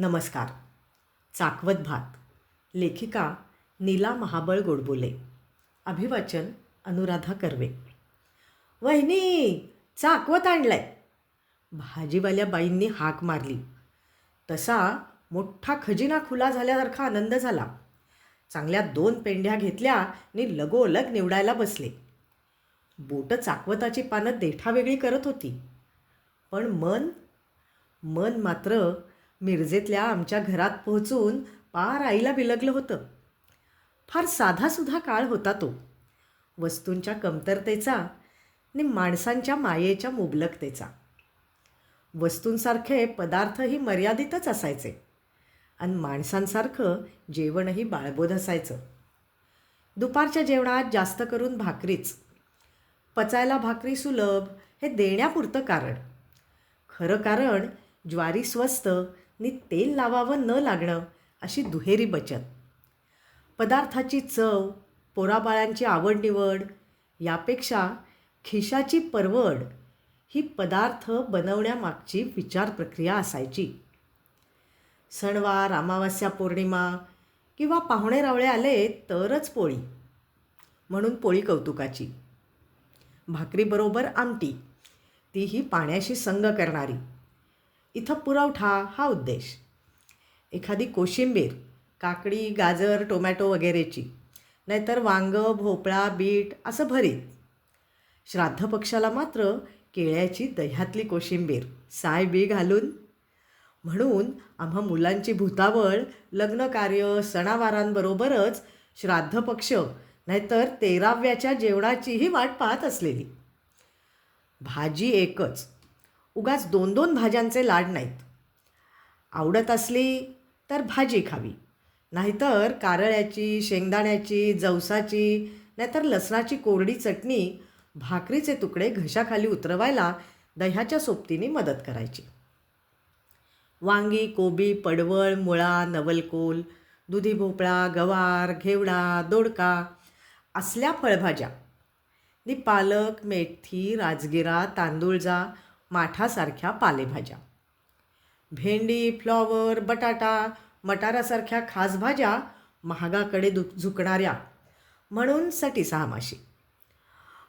नमस्कार. चाकवत भात. लेखिका नीला महाबळ गोडबोले. अभिवाचन अनुराधा कर्वे. वहिनी चाकवत आणलंय. भाजीवाल्या बाईंनी हाक मारली. तसा मोठा खजिना खुला झाल्यासारखा आनंद झाला. चांगल्या दोन पेंढ्या घेतल्या आणि लगोलग निवडायला बसले. बोटं चाकवताची पानं देठावेगळी करत होती. पण मन मन मात्र मिरजेतल्या आमच्या घरात पोहोचून पार आईला बिलगलं होतं. फार साधासुधा काळ होता तो. वस्तूंच्या कमतरतेचा आणि माणसांच्या मायेच्या मुबलकतेचा. वस्तूंसारखे पदार्थही मर्यादितच असायचे. आणि माणसांसारखं जेवणही बाळबोध असायचं. दुपारच्या जेवणात जास्त करून भाकरीच. पचायला भाकरी सुलभ हे देण्यापुरतं कारण. खरं कारण ज्वारी स्वस्त नि तेल लावावं न लागणं अशी दुहेरी बचत. पदार्थाची चव पोराबाळांची आवड निवड यापेक्षा खिशाची परवड ही पदार्थ बनवण्यामागची विचार प्रक्रिया असायची. सणवार अमावस्या पौर्णिमा किंवा पाहुणे रावळे आले तरच पोळी म्हणून पोळी कौतुकाची. भाकरीबरोबर आमटी तीही पाण्याशी संग करणारी. इथं पुरवठा हा उद्देश. एखादी कोशिंबीर काकडी गाजर टोमॅटो वगैरेची नाहीतर वांगं भोपळा बीट असं भरीत. श्राद्ध पक्षाला मात्र केळ्याची दह्यातली कोशिंबीर साय बी घालून. म्हणून आम्हा मुलांची भूतावळ लग्नकार्य सणावारांबरोबरच श्राद्ध पक्ष नाहीतर तेराव्याच्या जेवणाचीही वाट पाहत असलेली. भाजी एकच उगाच दोन दोन भाज्यांचे लाड नाहीत. आवडत असली तर भाजी खावी. नाहीतर कारळ्याची शेंगदाण्याची जवसाची नाहीतर लसणाची कोरडी चटणी भाकरीचे तुकडे घशाखाली उतरवायला दह्याच्या सोबतीने मदत करायची. वांगी कोबी पडवळ मुळा नवलकोल दुधी भोपळा गवार घेवडा दोडका असल्या फळभाज्या. नि पालक मेथी राजगिरा तांदूळजा माठासारख्या पालेभाज्या. भेंडी फ्लॉवर बटाटा मटारासारख्या खास भाज्या महागाकडे दु झुकणाऱ्या. म्हणून सटी सहामाशी.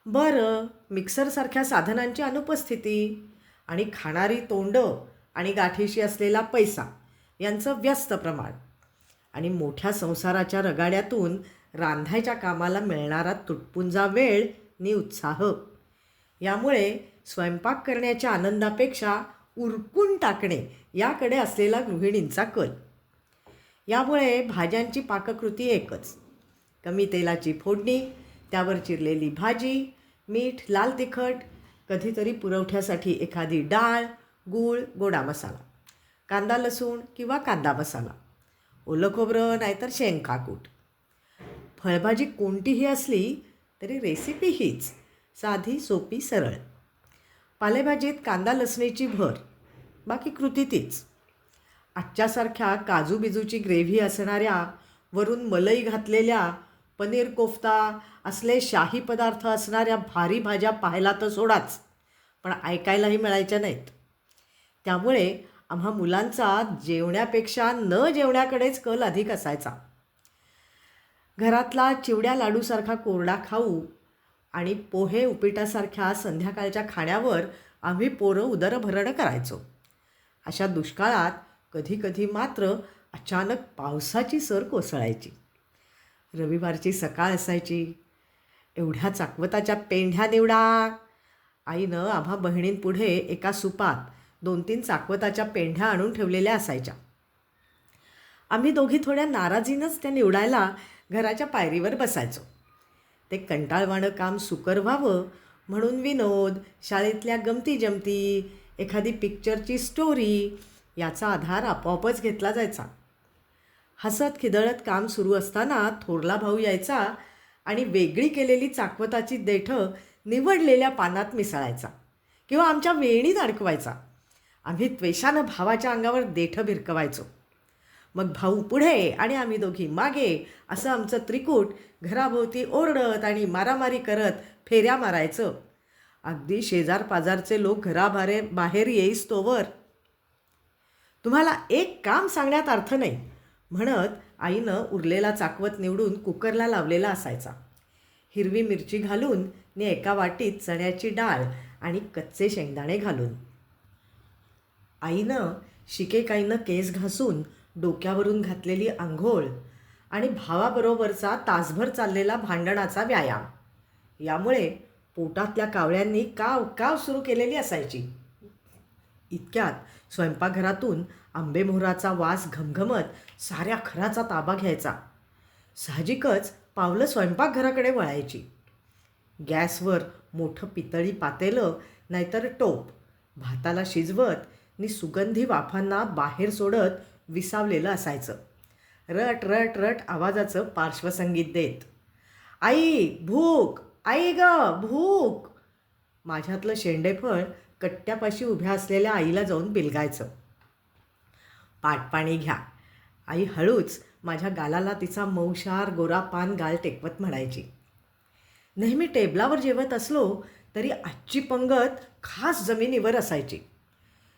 बरं मिक्सरसारख्या साधनांची अनुपस्थिती आणि खाणारी तोंडं आणि गाठीशी असलेला पैसा यांचं व्यस्त प्रमाण आणि मोठ्या संसाराच्या रगाड्यातून रांधायच्या कामाला मिळणारा तुटपुंजा वेळ नि उत्साह. यामुळे स्वयंपाक करण्याच्या आनंदापेक्षा उरकून टाकणे याकडे असलेला गृहिणींचा कल. यामुळे भाज्यांची पाककृती एकच. कमी तेलाची फोडणी त्यावर चिरलेली भाजी मीठ लाल तिखट कधीतरी पुरवठ्यासाठी एखादी डाळ गूळ गोडा मसाला कांदा लसूण किंवा कांदा मसाला ओलं खोबरं नाहीतर शेंगकाकूट फळभाजी कोणतीही असली तरी रेसिपी हीच. साधी सोपी सरळ. पालेभाजीत कांदा लसणीची भर बाकी कृती तीच. आजच्यासारख्या काजू बिजूची ग्रेव्ही असणाऱ्या वरून मलई घातलेल्या पनीर कोफ्ता असले शाही पदार्थ असणाऱ्या भारी भाज्या पाहायला तर सोडाच पण ऐकायलाही मिळायच्या नाहीत. त्यामुळे आम्हा मुलांचा जेवण्यापेक्षा न जेवण्याकडेच कल अधिक असायचा. घरातला चिवड्या लाडूसारखा कोरडा खाऊ आणि पोहे उपिटासारख्या संध्याकाळच्या खाण्यावर आम्ही पोरं उदरभरण करायचो. अशा दुष्काळात कधीकधी मात्र अचानक पावसाची सर कोसळायची. रविवारची सकाळ असायची. एवढ्या चाकवताच्या पेंढ्या निवडा. आईनं आम्हा बहिणींपुढे एका सुपात दोन तीन चाकवताच्या पेंढ्या आणून ठेवलेल्या असायच्या. आम्ही दोघी थोड्या नाराजीनंच त्या निवडायला घराच्या पायरीवर बसायचो. ते कंटाळवाणं काम सुकर व्हावं म्हणून विनोद शाळेतल्या गमती जमती एखादी पिक्चरची स्टोरी याचा आधार आपोआपच घेतला जायचा. हसत खिदळत काम सुरू असताना थोरला भाऊ यायचा आणि वेगळी केलेली चाकवताची देठं निवडलेल्या पानात मिसळायचा किंवा आमच्या वेणीत अडकवायचा आम्ही त्वेषानं भावाच्या अंगावर देठं भिरकवायचो. मग भाऊ पुढे आणि आम्ही दोघी मागे. असं आमचं त्रिकूट घराभोवती ओरडत आणि मारामारी करत फेऱ्या मारायचं. अगदी शेजार पाजारचे लोक घराबारे बाहेर येईस तोवर तुम्हाला एक काम सांगण्यात अर्थ नाही म्हणत आईनं उरलेला चाकवत निवडून कुकरला लावलेला असायचा. हिरवी मिरची घालून नि एका वाटीत चण्याची डाळ आणि कच्चे शेंगदाणे घालून. आईनं शिकेकाईनं केस घासून डोक्यावरून घातलेली आंघोळ आणि भावाबरोबरचा तासभर चाललेला भांडणाचा व्यायाम. यामुळे पोटातल्या कावळ्यांनी काव काव सुरू केलेली असायची. इतक्यात स्वयंपाकघरातून आंबेमोहराचा वास घमघमत साऱ्या घराचा ताबा घ्यायचा. साहजिकच पावलं स्वयंपाकघराकडे वळायची. गॅसवर मोठं पितळी पातेलं नाहीतर टोप. भाताला शिजवत नि सुगंधी वाफांना बाहेर सोडत विसावलेलं असायचं. रट रट रट आवाजाचं पार्श्वसंगीत देत. आई भूक आई ग भूक. माझ्यातलं शेंडेफळ कट्ट्यापाशी उभ्या असलेल्या आईला जाऊन बिलगायचं. पाटपाणी घ्या. आई हळूच माझ्या गालाला तिचा मौशार गोरा पान गाल टेकवत म्हणायची. नेहमी टेबलावर जेवत असलो तरी आजची पंगत खास जमिनीवर असायची.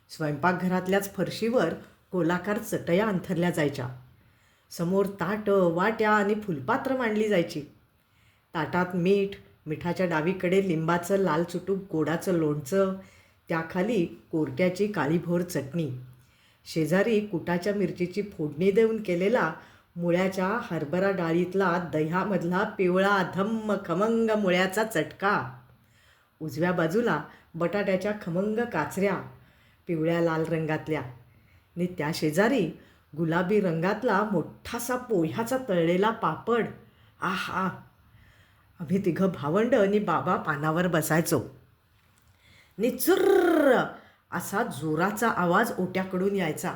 स्वयंपाकघरातल्याच फरशीवर गोलाकार चटया अंथरल्या जायच्या. समोर ताटं वाट्या आणि फुलपात्र मांडली जायची. ताटात मीठ मिठाच्या डावीकडे लिंबाचं लाल चुटूक गोडाचं लोणचं त्याखाली कोरट्याची काळीभोर चटणी. शेजारी कुटाच्या मिरचीची फोडणी देऊन केलेला मुळ्याच्या हरभरा डाळीतला दह्यामधला पिवळा धम्म खमंग मुळ्याचा चटका. उजव्या बाजूला बटाट्याच्या खमंग काचऱ्या पिवळ्या लाल रंगातल्या. आणि त्या शेजारी गुलाबी रंगातला मोठासा पोह्याचा तळलेला पापड. आहा! आम्ही तिघं भावंड आणि बाबा पानावर बसायचो. निचुर्र असा जोराचा आवाज ओट्याकडून यायचा.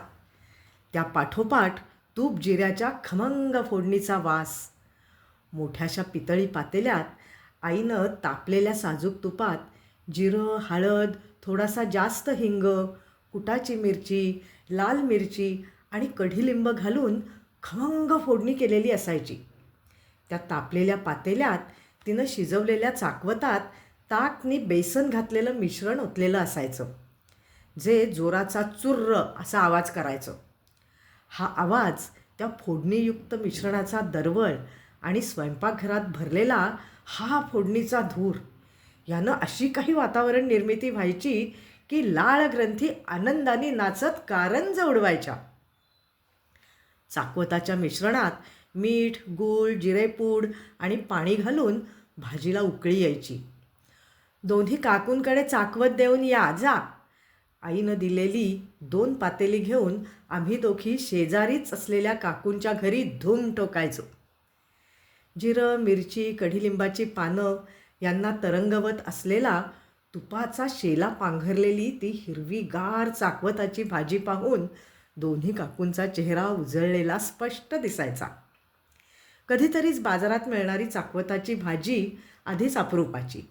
त्या पाठोपाठ तूप जिऱ्याच्या खमंग फोडणीचा वास. मोठ्याशा पितळी पातेल्यात आईनं तापलेल्या साजूक तुपात जिरं हळद थोडासा जास्त हिंग कुटाची मिरची लाल मिरची आणि कढीलिंब घालून खमंग फोडणी केलेली असायची. त्या तापलेल्या पातेल्यात तिनं शिजवलेल्या चाकवतात ताकनी बेसन घातलेलं मिश्रण ओतलेलं असायचं जे जोराचा चुर्र असा आवाज करायचं. हा आवाज त्या फोडणीयुक्त मिश्रणाचा दरवळ आणि स्वयंपाकघरात भरलेला हा फोडणीचा धूर यानं अशी काही वातावरण निर्मिती व्हायची की लाळ ग्रंथी आनंदाने नाचत कारंज उडवायच्या. चाकवताच्या मिश्रणात मीठ गूळ जिरेपूड आणि पाणी घालून भाजीला उकळी यायची. दोन्ही काकूंकडे चाकवत देऊन या जा. आईनं दिलेली दोन पातेली घेऊन आम्ही दोघी शेजारीच असलेल्या काकूंच्या घरी धूम टोकायचो जिरं मिरची कढीलिंबाची पानं यांना तरंगवत असलेला तुपाचा शेला पांघरलेली ती हिरवीगार चाकवताची भाजी पाहून दोन्ही काकूंचा चेहरा उजळलेला स्पष्ट दिसायचा. कधीतरीच बाजारात मिळणारी चाकवताची भाजी आधीच अपरूपाची.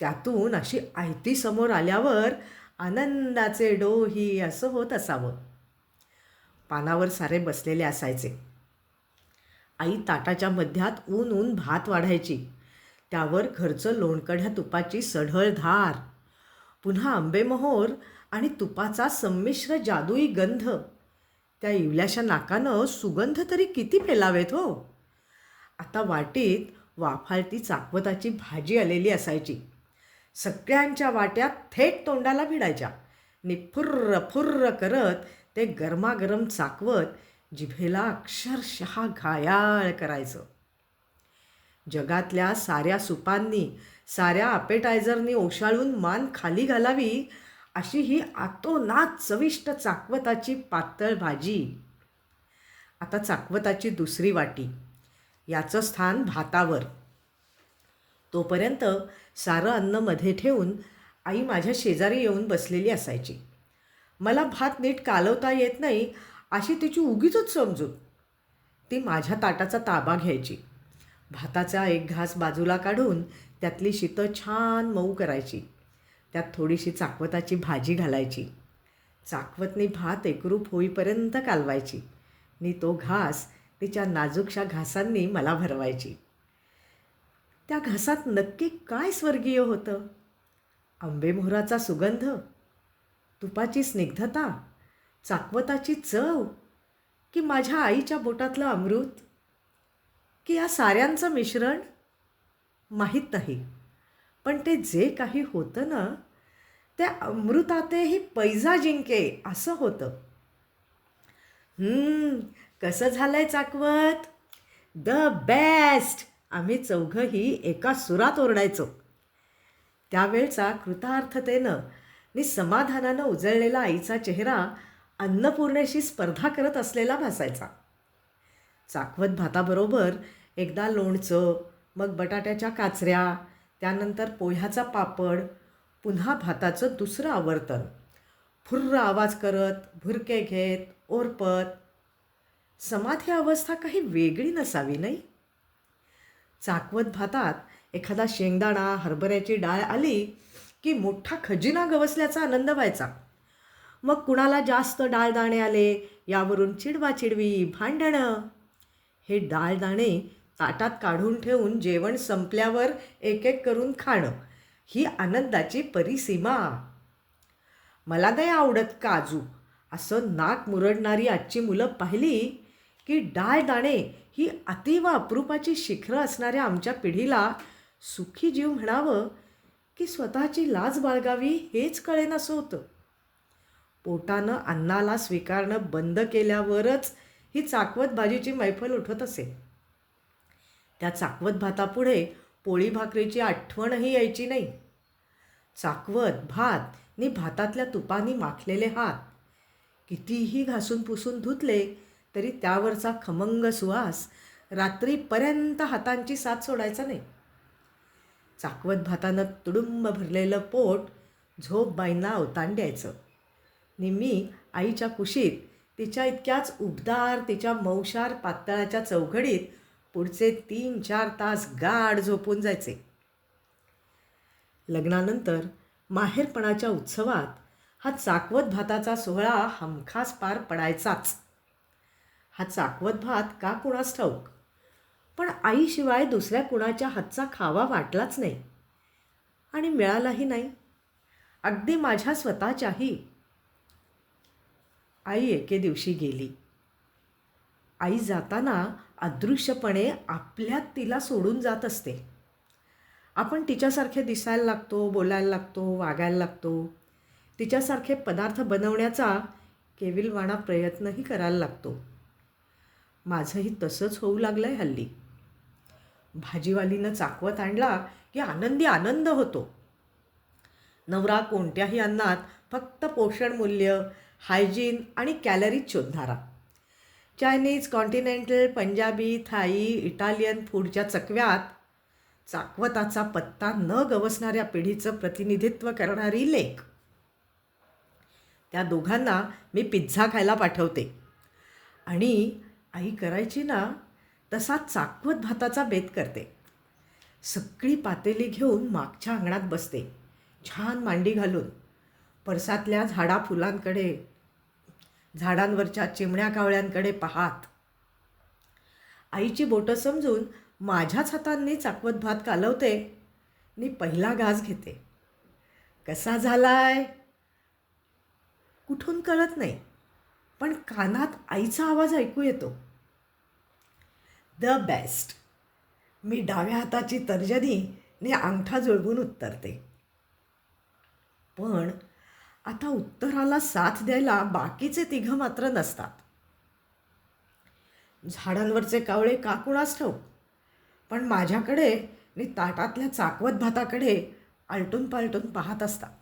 त्यातून अशी आयती समोर आल्यावर आनंदाचे डोही असं होत असावं. पानावर सारे बसलेले असायचे. आई ताटाच्या मध्यात ऊन ऊन भात वाढायची. त्यावर घरचं लोणकढ्या तुपाची सढळ धार. पुन्हा आंबेमोहोर आणि तुपाचा संमिश्र जादुई गंध. त्या इवल्याशा नाकानं सुगंध तरी किती फेलावेत हो? आता वाटीत वाफाळती चाकवताची भाजी आलेली असायची. सगळ्यांच्या वाट्यात थेट तोंडाला भिडायच्या. निफुर्र फुर्र करत ते गरमागरम चाकवत जिभेला अक्षरशः घायाळ करायचं. जगातल्या साऱ्या सुपांनी साऱ्या अपेटायझरनी ओशाळून मान खाली घालावी अशी ही आतोनात चविष्ट चाकवताची पातळ भाजी. आता चाकवताची दुसरी वाटी. याचं स्थान भातावर. तोपर्यंत सारं अन्नमध्ये ठेवून आई माझ्या शेजारी येऊन बसलेली असायची. मला भात नीट कालवता येत नाही अशी तिची उगीच समजून ती माझ्या ताटाचा ताबा घ्यायची. भाताचा एक घास बाजूला काढून त्यातली शीतं छान मऊ करायची. त्यात थोडीशी चाकवताची भाजी घालायची. चाकवतनी भात एकरूप होईपर्यंत कालवायची. नि तो घास तिच्या नाजूकशा घासांनी मला भरवायची. त्या घासात नक्की काय स्वर्गीय होतं? आंबेमोहराचा सुगंध? तुपाची स्निग्धता? चाकवताची चव? की माझ्या आईच्या बोटातलं अमृत? की या साऱ्यांचं मिश्रण माहीत नाही. पण ते जे काही होतं ना त्या अमृतातेही पैजा जिंके असं होतं. हम्म, कसं झालंय चाकवत? द बेस्ट आम्ही चौघंही एका सुरात ओरडायचो. त्यावेळचा कृतार्थतेनं नि समाधानानं उजळलेला आईचा चेहरा अन्नपूर्णेशी स्पर्धा करत असलेला भासायचा. चाकवत भाताबरोबर एकदा लोणचं मग बटाट्याच्या काचऱ्या त्यानंतर पोह्याचा पापड पुन्हा भाताचं दुसरं आवर्तन. फुर्र आवाज करत भुरके घेत ओरपत. समाधी अवस्था काही वेगळी नसावी नाही? चाकवत भातात एखादा शेंगदाणा हरभऱ्याची डाळ आली की मोठा खजिना गवसल्याचा आनंद व्हायचा. मग कुणाला जास्त डाळदाणे आले यावरून चिडवा चिडवी भांडणं. हे डाळदाणे ताटात काढून ठेवून जेवण संपल्यावर एक एक करून खाणं. ही आनंदाची परिसीमा. मला नाही आवडत काजू. असं नाक मुरडणारी आजची मुलं पाहिली की डाळ दाणे ही अतिव अप्रूपाची शिखरं असणाऱ्या आमच्या पिढीला सुखी जीव म्हणावं की स्वतःची लाज बाळगावी हेच कळेनासं होतं पोटानं अन्नाला स्वीकारणं बंद केल्यावरच ही चाकवत भाजीची मैफल उठत असे. त्या चाकवत भातापुढे पोळी भाकरीची आठवणही यायची नाही. चाकवत भात नि भातातल्या तुपानी माखलेले हात. कितीही घासून पुसून धुतले तरी त्यावरचा खमंग सुवास रात्रीपर्यंत हातांची साथ सोडायचा नाही. चाकवत भातानं तुडुंब भरलेलं पोट झोप बाईंना अवताण द्यायचं. निम्मी आईच्या कुशीत तिच्या इतक्याच उबदार तिच्या मौशार पातळाच्या चौघडीत पुढचे तीन चार तास गाढ झोपून जायचे. लग्नानंतर माहेरपणाच्या उत्सवात हा चाकवत भाताचा सोहळा हमखास पार पडायचाच. हा चाकवत भात का कुणास ठाऊक? पण आईशिवाय दुसऱ्या कुणाच्या हातचा खावा वाटलाच नाही. आणि मिळालाही नाही. अगदी माझ्या स्वतःच्याही. आई एके दिवशी गेली. आई जाताना अदृश्यपणे आपल्यात तिला सोडून जात असते. आपण तिच्यासारखे दिसायला लागतो बोलायला लागतो वागायला लागतो. तिच्यासारखे पदार्थ बनवण्याचा केविलवाणा प्रयत्नही करायला लागतो. माझंही तसंच होऊ लागलं आहे हल्ली. भाजीवालीनं चाकवत आणला की आनंदी आनंद होतो. नवरा कोणत्याही अन्नात फक्त पोषण मूल्य हायजीन आणि calories शोधणारा. Chinese continental Punjabi Thai Italian फूडच्या चकव्यात चाकवताचा पत्ता न गवसणाऱ्या पिढीचं प्रतिनिधित्व करणारी लेख. त्या दोघांना मी पिझ्झा खायला पाठवते. आणि आई करायची ना तसा चाकवत भाताचा बेत करते. सगळी पातेली घेऊन मागच्या अंगणात बसते. छान मांडी घालून. परसातल्या झाडा फुलांकडे झाडांवरच्या चिमण्या कावळ्यांकडे पाहात. आईची बोटं समजून माझ्याच हातांनी चाकवत भात कालवते. मी पहिला घास घेते. कसा झालाय? कुठून कळत नाही पण कानात आईचा आवाज ऐकू येतो. The best. मी डाव्या हाताची तर्जनी ने अंगठा जुळवून उत्तरते. पण आता उत्तराला साथ द्यायला बाकीचे तिघं मात्र नसतात. झाडांवरचे कावळे का कुणास पण माझ्याकडे आणि ताटातल्या चाकवत भाताकडे आलटून पालटून पाहत असतात.